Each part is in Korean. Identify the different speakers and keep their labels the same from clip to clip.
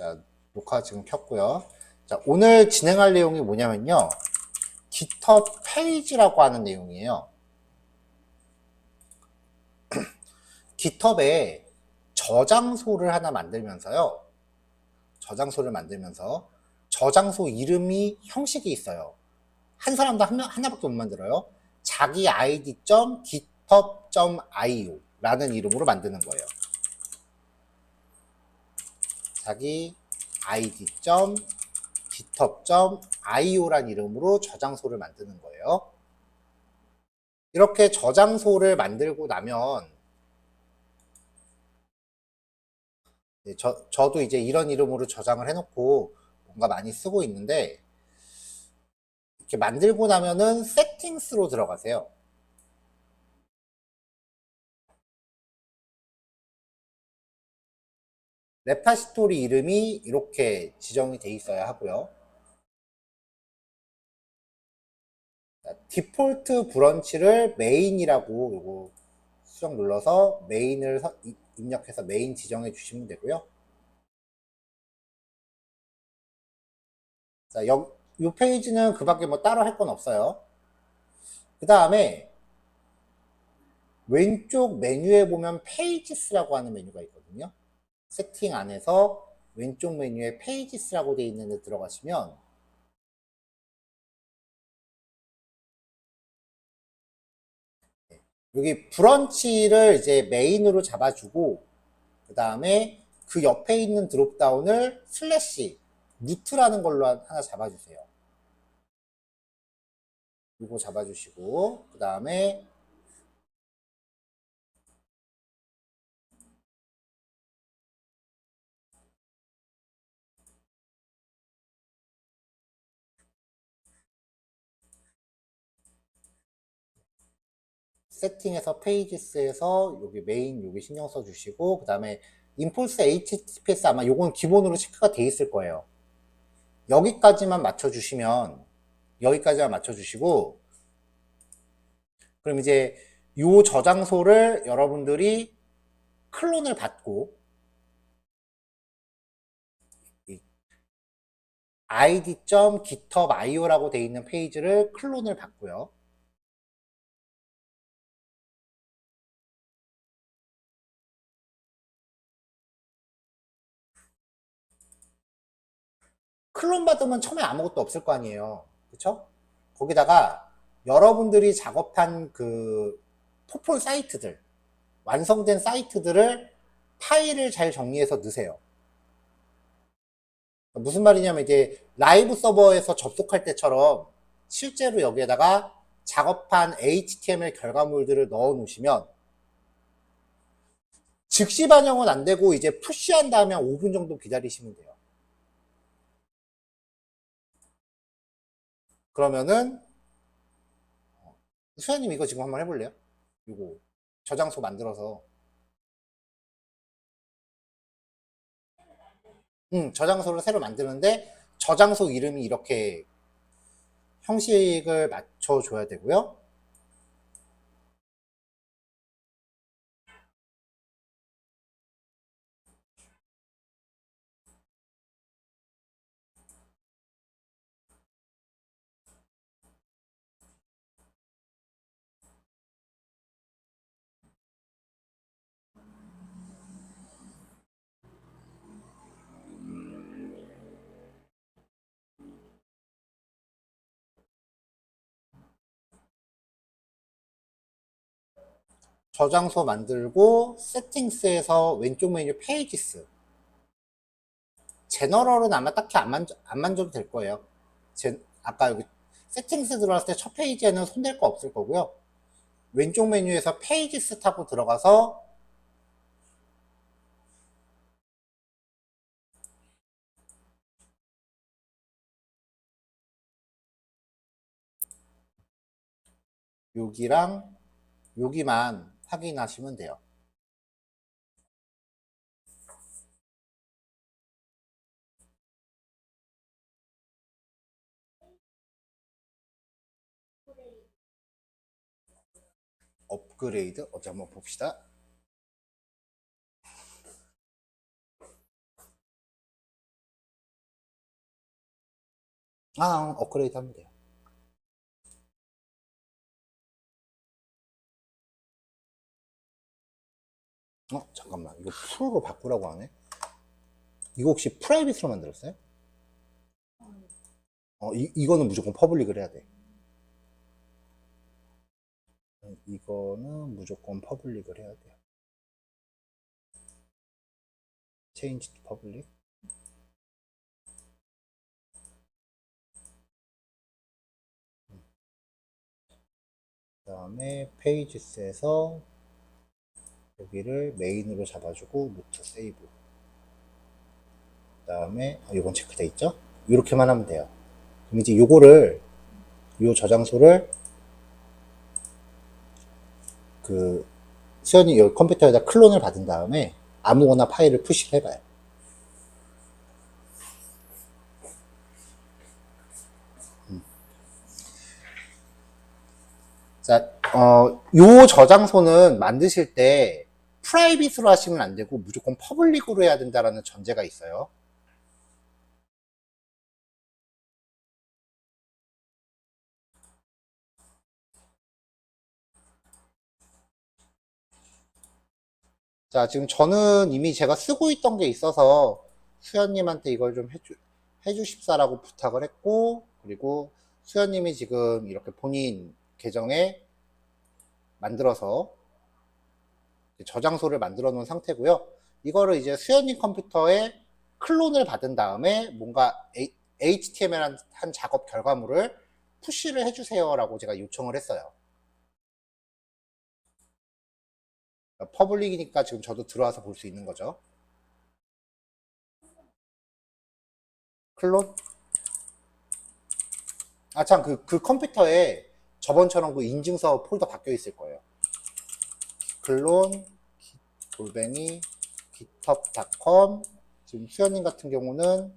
Speaker 1: 자, 녹화 지금 켰고요. 자, 오늘 진행할 내용이 뭐냐면요. GitHub 페이지라고 하는 내용이에요. GitHub에 저장소를 하나 만들면서요. 저장소를 만들면서 저장소 이름이 형식이 있어요. 한 사람도 한 명, 하나밖에 못 만들어요. 자기 id.github.io 라는 이름으로 만드는 거예요. 자기 id.github.io라는 이름으로 저장소를 만드는 거예요. 이렇게 저장소를 만들고 나면 네, 저, 저도 이제 이런 이름으로 저장을 해놓고 뭔가 많이 쓰고 있는데 이렇게 만들고 나면은 세팅스로 들어가세요. 레파시토리 이름이 이렇게 지정이 돼 있어야 하고요. 자, 디폴트 브런치를 메인이라고 요거 수정 눌러서 메인을 입력해서 메인 지정해 주시면 되고요. 자, 여, 이 페이지는 그 밖에 뭐 따로 할 건 없어요. 그 다음에 왼쪽 메뉴에 보면 페이지스라고 하는 메뉴가 있거든요. 세팅 안에서 왼쪽 메뉴에 페이지스라고 되어 있는 데 들어가시면 여기 브런치를 이제 메인으로 잡아주고 그 다음에 그 옆에 있는 드롭다운을 슬래시 루트라는 걸로 하나 잡아주세요. 이거 잡아주시고 그 다음에 세팅에서 페이지스에서 여기 메인 여기 신경 써 주시고 그 다음에 인폴스 HTTPS 아마 요건 기본으로 체크가 돼 있을 거예요. 여기까지만 맞춰 주시면 여기까지만 맞춰 주시고 그럼 이제 요 저장소를 여러분들이 클론을 받고 id.github.io라고 되어 있는 페이지를 클론을 받고요. 클론 받으면 처음에 아무것도 없을 거 아니에요. 그쵸? 거기다가 여러분들이 작업한 그 포폴 사이트들, 완성된 사이트들을 파일을 잘 정리해서 넣으세요. 무슨 말이냐면 이제 라이브 서버에서 접속할 때처럼 실제로 여기에다가 작업한 HTML 결과물들을 넣어 놓으시면 즉시 반영은 안 되고 이제 푸시한 다음에 한 5분 정도 기다리시면 돼요. 그러면은 어, 수현님 이거 지금 한번 해볼래요? 이거 저장소 만들어서 음, 저장소를 새로 만드는데 저장소 이름이 이렇게 형식을 맞춰줘야 되고요. 저장소 만들고 세팅스에서 왼쪽 메뉴 페이지스 제너럴은 아마 딱히 안, 만져, 안 만져도 될 거예요. 제, 아까 여기 세팅스 들어갔을 때 첫 페이지에는 손댈 거 없을 거고요. 왼쪽 메뉴에서 페이지스 타고 들어가서 여기랑 여기만 확인하시면 돼요. 업그레이드 어디 한번 봅시다. 아, 업그레이드 하면 돼요. 어, 잠깐만. 이거 풀로 바꾸라고 하네? 이거 혹시 프라이빗으로 만들었어요? 어, 이, 이거는 무조건 퍼블릭을 해야 돼. 이거는 무조건 퍼블릭을 해야 돼요. change to public. 그 다음에 페이지스에서 여기를 메인으로 잡아주고 루트 세이브. 그 다음에 아, 이건 체크돼 있죠? 이렇게만 하면 돼요. 그럼 이제 요거를 요 저장소를 그 수현이 여기 컴퓨터에다 클론을 받은 다음에 아무거나 파일을 푸시를 해봐요. 음. 자, 어, 요 저장소는 만드실 때 프라이빗으로 하시면 안 되고 무조건 퍼블릭으로 해야 된다라는 전제가 있어요. 자, 지금 저는 이미 제가 쓰고 있던 게 있어서 수현님한테 이걸 좀 해주, 해주십사라고 부탁을 했고, 그리고 수현님이 지금 이렇게 본인 계정에 만들어서 저장소를 만들어 놓은 상태고요. 이거를 이제 수현님 컴퓨터에 클론을 받은 다음에 뭔가 HTML 한, 한 작업 결과물을 푸시를 해주세요라고 제가 요청을 했어요. 퍼블릭이니까 지금 저도 들어와서 볼 수 있는 거죠. 클론? 아, 참, 그, 그 컴퓨터에 저번처럼 그 인증서 폴더 바뀌어 있을 거예요. 클론, 골뱅이, github.com. 지금 수현님 같은 경우는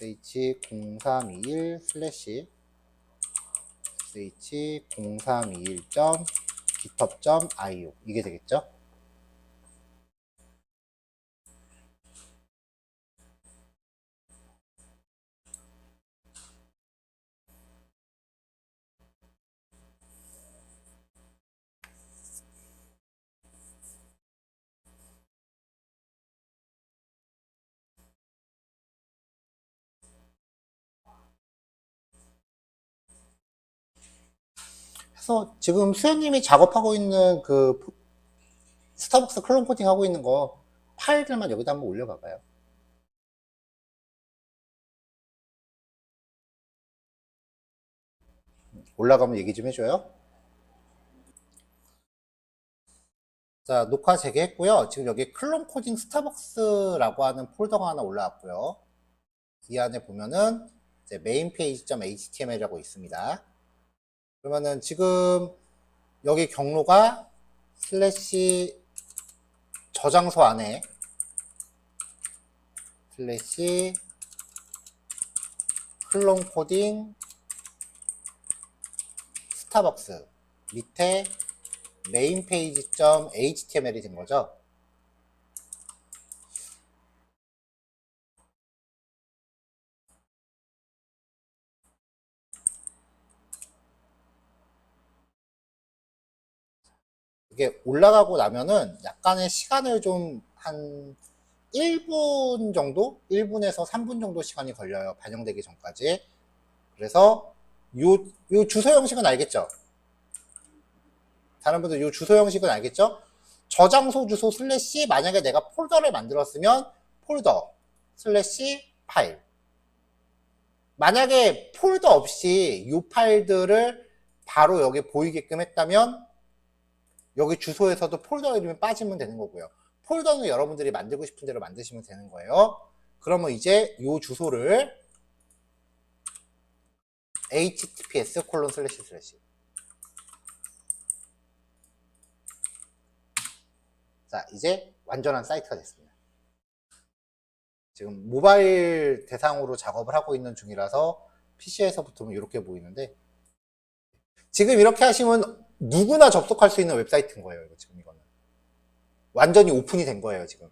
Speaker 1: sh0321 슬래시 sh0321. github.io 이게 되겠죠? 그래서 지금 수현님이 작업하고 있는 그 스타벅스 클론 코딩 하고 있는 거 파일들만 여기다 한번 올려봐 봐요. 올라가면 얘기 좀 해줘요. 자, 녹화 재개했고요. 지금 여기 클론 코딩 스타벅스라고 하는 폴더가 하나 올라왔고요. 이 안에 보면은 메인 페이지.html이라고 있습니다. 그러면은 지금 여기 경로가 슬래시 저장소 안에 슬래시 클론 코딩 스타벅스 밑에 메인 페이지.html이 된 거죠. 이게 올라가고 나면은 약간의 시간을 좀 한 1분 정도? 1분에서 3분 정도 시간이 걸려요. 반영되기 전까지. 그래서 요, 요 주소 형식은 알겠죠? 다른 분들 요 주소 형식은 알겠죠? 저장소 주소 슬래시 만약에 내가 폴더를 만들었으면 폴더 슬래시 파일 만약에 폴더 없이 이 파일들을 바로 여기 보이게끔 했다면 여기 주소에서도 폴더 이름이 빠지면 되는 거고요. 폴더는 여러분들이 만들고 싶은 대로 만드시면 되는 거예요. 그러면 이제 이 주소를 https 콜론 슬래시 슬래시 자 이제 완전한 사이트가 됐습니다. 지금 모바일 대상으로 작업을 하고 있는 중이라서 PC에서부터는 이렇게 보이는데 지금 이렇게 하시면 누구나 접속할 수 있는 웹사이트인 거예요. 이거 지금 이거는 완전히 오픈이 된 거예요. 지금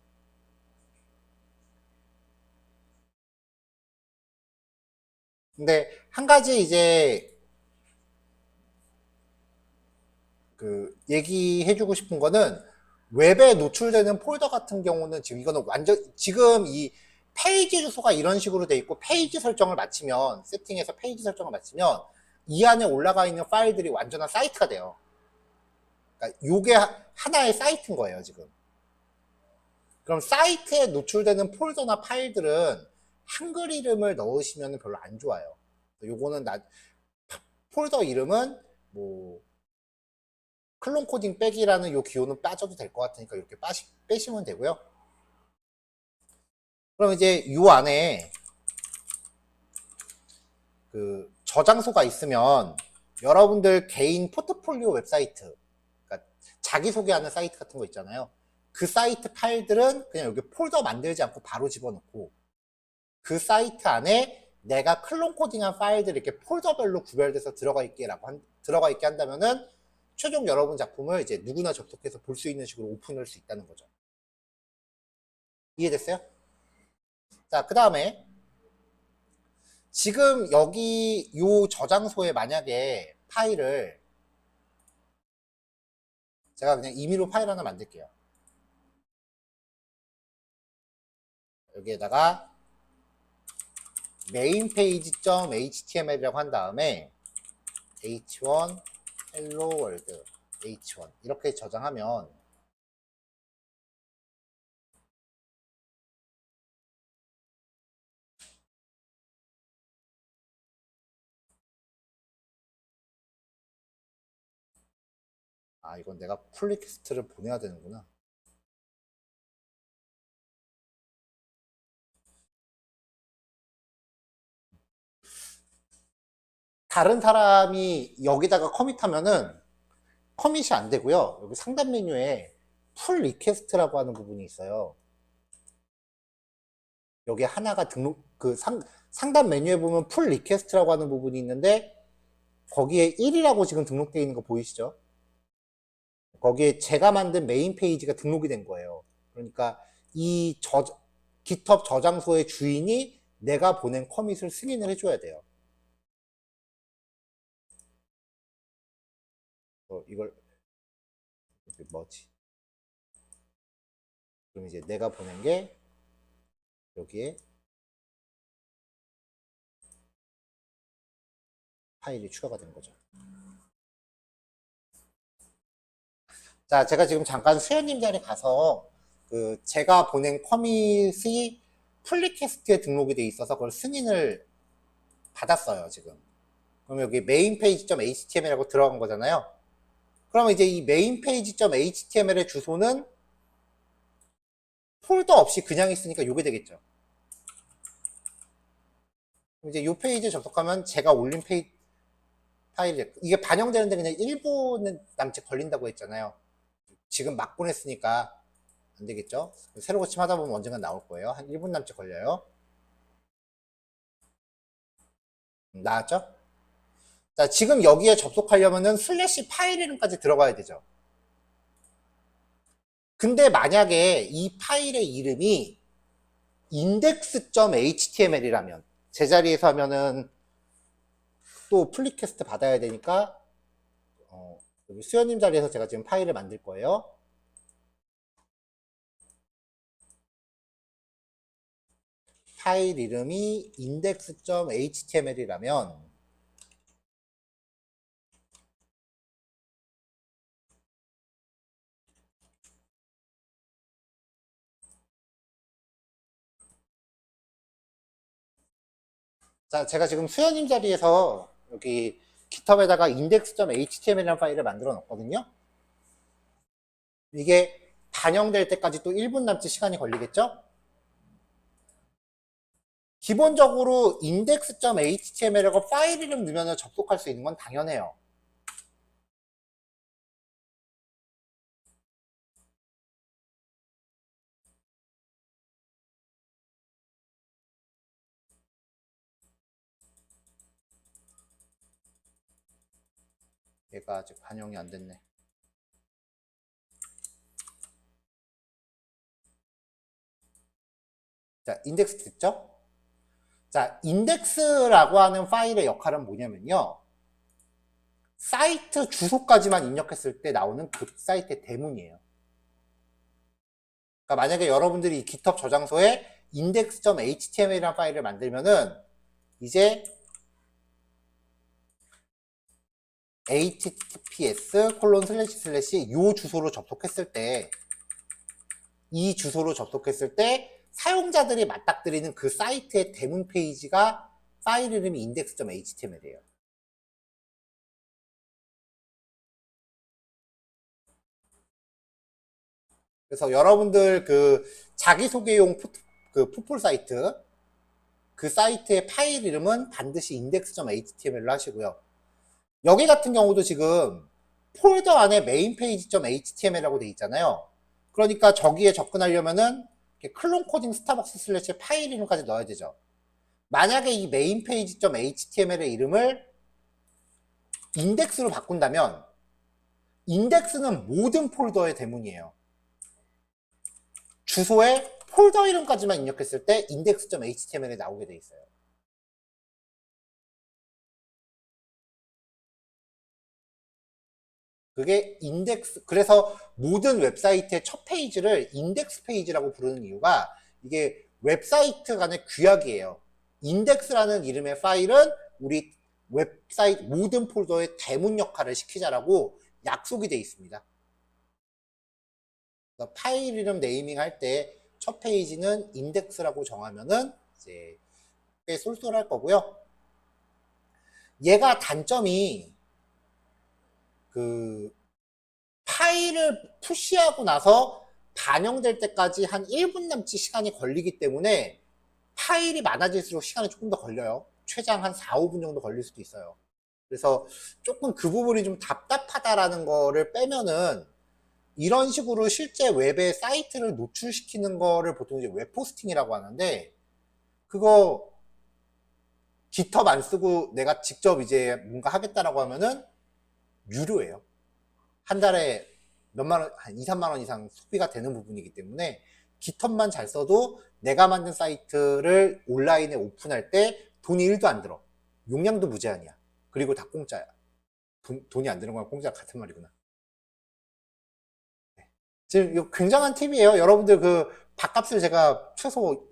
Speaker 1: 근데 한 가지 이제 그 얘기해주고 싶은 거는 웹에 노출되는 폴더 같은 경우는 지금 이거는 완전 지금 이 페이지 주소가 이런 식으로 돼 있고 페이지 설정을 마치면 세팅해서 페이지 설정을 마치면 이 안에 올라가 있는 파일들이 완전한 사이트가 돼요. 그러니까 요게 하- 하나의 사이트인 거예요, 지금. 그럼 사이트에 노출되는 폴더나 파일들은 한글 이름을 넣으시면 별로 안 좋아요. 요거는 나 폴더 이름은 뭐 클론 코딩 빼기라는 요 기호는 빠져도 될 것 같으니까 이렇게 빠시, 빼시면 되고요. 그럼 이제 요 안에 그 저장소가 있으면 여러분들 개인 포트폴리오 웹사이트, 그러니까 자기소개하는 사이트 같은 거 있잖아요. 그 사이트 파일들은 그냥 여기 폴더 만들지 않고 바로 집어넣고 그 사이트 안에 내가 클론 코딩한 파일들이 이렇게 폴더별로 구별돼서 들어가 있게라고 한, 들어가 있게 한다면은 최종 여러분 작품을 이제 누구나 접속해서 볼 수 있는 식으로 오픈할 수 있다는 거죠. 이해됐어요? 자, 그 다음에 지금 여기 요 저장소에 만약에 파일을 제가 그냥 임의로 파일 하나 만들게요. 여기에다가 메인 페이지.html이라고 한 다음에 h1 hello world h1 이렇게 저장하면 아 이건 내가 풀리퀘스트를 보내야 되는구나 다른 사람이 여기다가 커밋하면은 커밋이 안 되고요. 여기 상단 메뉴에 풀 리퀘스트라고 하는 부분이 있어요. 여기 하나가 등록 그 상, 상단 메뉴에 보면 풀 리퀘스트라고 하는 부분이 있는데 거기에 1이라고 지금 등록되어 있는 거 보이시죠? 거기에 제가 만든 메인 페이지가 등록이 된 거예요. 그러니까 이 저, GitHub 저장소의 주인이 내가 보낸 커밋을 승인을 해줘야 돼요. 어, 이걸 뭐지? 그럼 이제 내가 보낸 게 여기에 파일이 추가가 된 거죠. 자, 제가 지금 잠깐 수현님 자리 가서 그 제가 보낸 커밋이 풀리캐스트에 등록이 돼 있어서 그걸 승인을 받았어요, 지금. 그럼 여기 메인 페이지.html이라고 들어간 거잖아요. 그러면 이제 이 메인 페이지.html의 주소는 폴더 없이 그냥 있으니까 이게 되겠죠. 그럼 이제 이 페이지에 접속하면 제가 올린 페이 파일이 이게 반영되는데 그냥 1분 남짓 걸린다고 했잖아요. 지금 막 보냈으니까 안 되겠죠? 새로 고침하다 보면 언젠가 나올 거예요. 한 1분 남짓 걸려요. 음, 나왔죠? 자, 지금 여기에 접속하려면은 슬래시 파일 이름까지 들어가야 되죠. 근데 만약에 이 파일의 이름이 index.html이라면 제자리에서 하면은 또 플리캐스트 받아야 되니까 어, 여기 수현님 자리에서 제가 지금 파일을 만들 거예요. 파일 이름이 index.html이라면 자, 제가 지금 수현님 자리에서 여기 GitHub에다가 index.html이라는 파일을 만들어 놨거든요. 이게 반영될 때까지 또 1분 남짓 시간이 걸리겠죠? 기본적으로 index.html이라고 파일 이름 넣으면 접속할 수 있는 건 당연해요. 얘가 아직 반영이 안 됐네. 자, 인덱스 됐죠? 자, 인덱스라고 하는 파일의 역할은 뭐냐면요. 사이트 주소까지만 입력했을 때 나오는 그 사이트의 대문이에요. 그러니까 만약에 여러분들이 이 GitHub 저장소에 index.html이라는 파일을 만들면은 이제 https 콜론 슬래시 슬래시 요 주소로 접속했을 때 이 주소로 접속했을 때 사용자들이 맞닥뜨리는 그 사이트의 대문 페이지가 파일 이름이 index.html이에요. 그래서 여러분들 그 자기소개용 푸, 그 풋풀 사이트 그 사이트의 파일 이름은 반드시 index.html로 하시고요. 여기 같은 경우도 지금 폴더 안에 메인 페이지.html이라고 돼 있잖아요. 그러니까 저기에 접근하려면은 클론 코딩 스타벅스 슬래시 파일 이름까지 넣어야 되죠. 만약에 이 메인 페이지.html의 이름을 인덱스로 바꾼다면 인덱스는 모든 폴더의 대문이에요. 주소에 폴더 이름까지만 입력했을 때 index.html이 나오게 돼 있어요. 그게 인덱스, 그래서 모든 웹사이트의 첫 페이지를 인덱스 페이지라고 부르는 이유가 이게 웹사이트 간의 규약이에요. 인덱스라는 이름의 파일은 우리 웹사이트 모든 폴더의 대문 역할을 시키자라고 약속이 돼 있습니다. 파일 이름 네이밍 할 때 첫 페이지는 인덱스라고 정하면은 이제 꽤 쏠쏠할 거고요. 얘가 단점이 그 파일을 푸시하고 나서 반영될 때까지 한 1분 남짓 시간이 걸리기 때문에 파일이 많아질수록 시간이 조금 더 걸려요. 최장 한 4, 5분 정도 걸릴 수도 있어요. 그래서 조금 그 부분이 좀 답답하다라는 거를 빼면은 이런 식으로 실제 웹에 사이트를 노출시키는 거를 보통 이제 웹 포스팅이라고 하는데 그거 GitHub 안 쓰고 내가 직접 이제 뭔가 하겠다라고 하면은 유료예요. 한 달에 몇만 원, 한 2, 3만 원 이상 소비가 되는 부분이기 때문에 GitHub만 잘 써도 내가 만든 사이트를 온라인에 오픈할 때 돈이 1도 안 들어. 용량도 무제한이야. 그리고 다 공짜야. 돈, 돈이 안 드는 거랑 공짜 같은 말이구나. 네. 지금 이거 굉장한 팁이에요. 여러분들 그 밥값을 제가 최소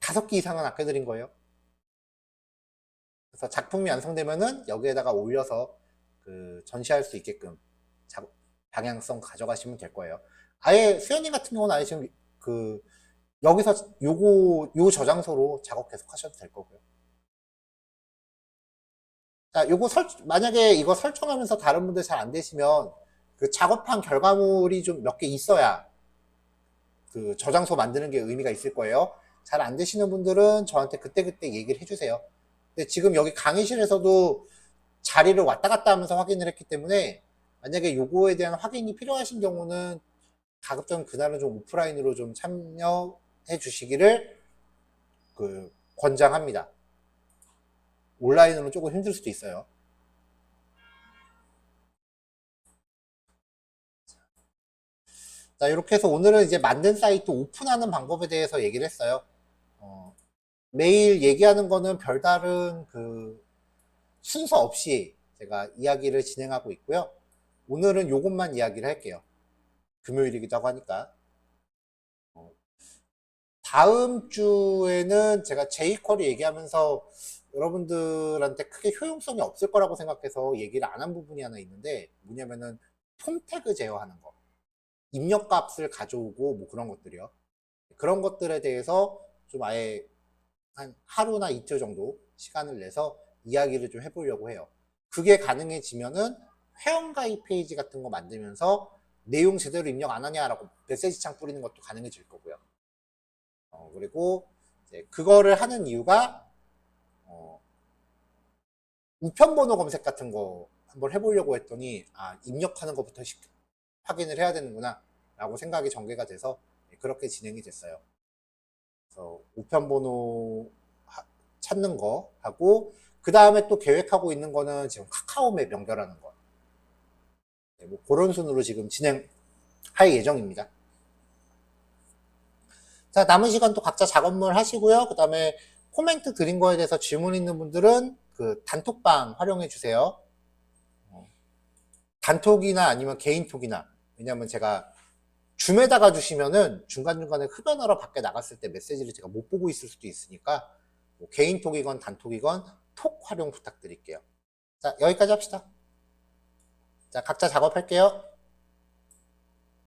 Speaker 1: 다섯 개 이상은 아껴드린 거예요. 그래서 작품이 완성되면은 여기에다가 올려서 그 전시할 수 있게끔 자- 방향성 가져가시면 될 거예요. 아예 수현님 같은 경우는 아예 지금 그 여기서 요거 요 저장소로 작업 계속 하셔도 될 거고요. 자, 요거 설 만약에 이거 설정하면서 다른 분들 잘 안 되시면 그 작업한 결과물이 좀 몇 개 있어야 그 저장소 만드는 게 의미가 있을 거예요. 잘 안 되시는 분들은 저한테 그때그때 얘기를 해주세요. 근데 지금 여기 강의실에서도 자리를 왔다 갔다 하면서 확인을 했기 때문에 만약에 요거에 대한 확인이 필요하신 경우는 가급적 그날은 좀 오프라인으로 좀 참여해 주시기를 그 권장합니다. 온라인으로는 조금 힘들 수도 있어요. 자, 이렇게 해서 오늘은 이제 만든 사이트 오픈하는 방법에 대해서 얘기를 했어요. 어, 매일 얘기하는 거는 별다른 그 순서 없이 제가 이야기를 진행하고 있고요. 오늘은 요것만 이야기를 할게요. 금요일이기도 하고 하니까. 어, 다음 주에는 제가 제이퀄이 얘기하면서 여러분들한테 크게 효용성이 없을 거라고 생각해서 얘기를 안 한 부분이 하나 있는데 뭐냐면은 폼 태그 제어하는 거. 입력 값을 가져오고 뭐 그런 것들이요. 그런 것들에 대해서 좀 아예 한 하루나 이틀 정도 시간을 내서 이야기를 좀 해보려고 해요. 그게 가능해지면은 회원가입 페이지 같은 거 만들면서 내용 제대로 입력 안 하냐라고 메시지 창 뿌리는 것도 가능해질 거고요. 어, 그리고 그거를 하는 이유가 어, 우편번호 검색 같은 거 한번 해보려고 했더니 아 입력하는 것부터 시- 확인을 해야 되는구나 라고 생각이 전개가 돼서 그렇게 진행이 됐어요. 그래서 우편번호 하- 찾는 거 하고 그 다음에 또 계획하고 있는 거는 지금 카카오맵 연결하는 거. 네, 뭐 그런 순으로 지금 진행할 예정입니다. 자, 남은 시간 또 각자 작업물 하시고요. 그 다음에 코멘트 드린 거에 대해서 질문 있는 분들은 그 단톡방 활용해 주세요. 어, 단톡이나 아니면 개인톡이나 왜냐면 제가 줌에다가 주시면은 중간중간에 흡연하러 밖에 나갔을 때 메시지를 제가 못 보고 있을 수도 있으니까 뭐 개인톡이건 단톡이건 톡 활용 부탁드릴게요. 자, 여기까지 합시다. 자, 각자 작업할게요.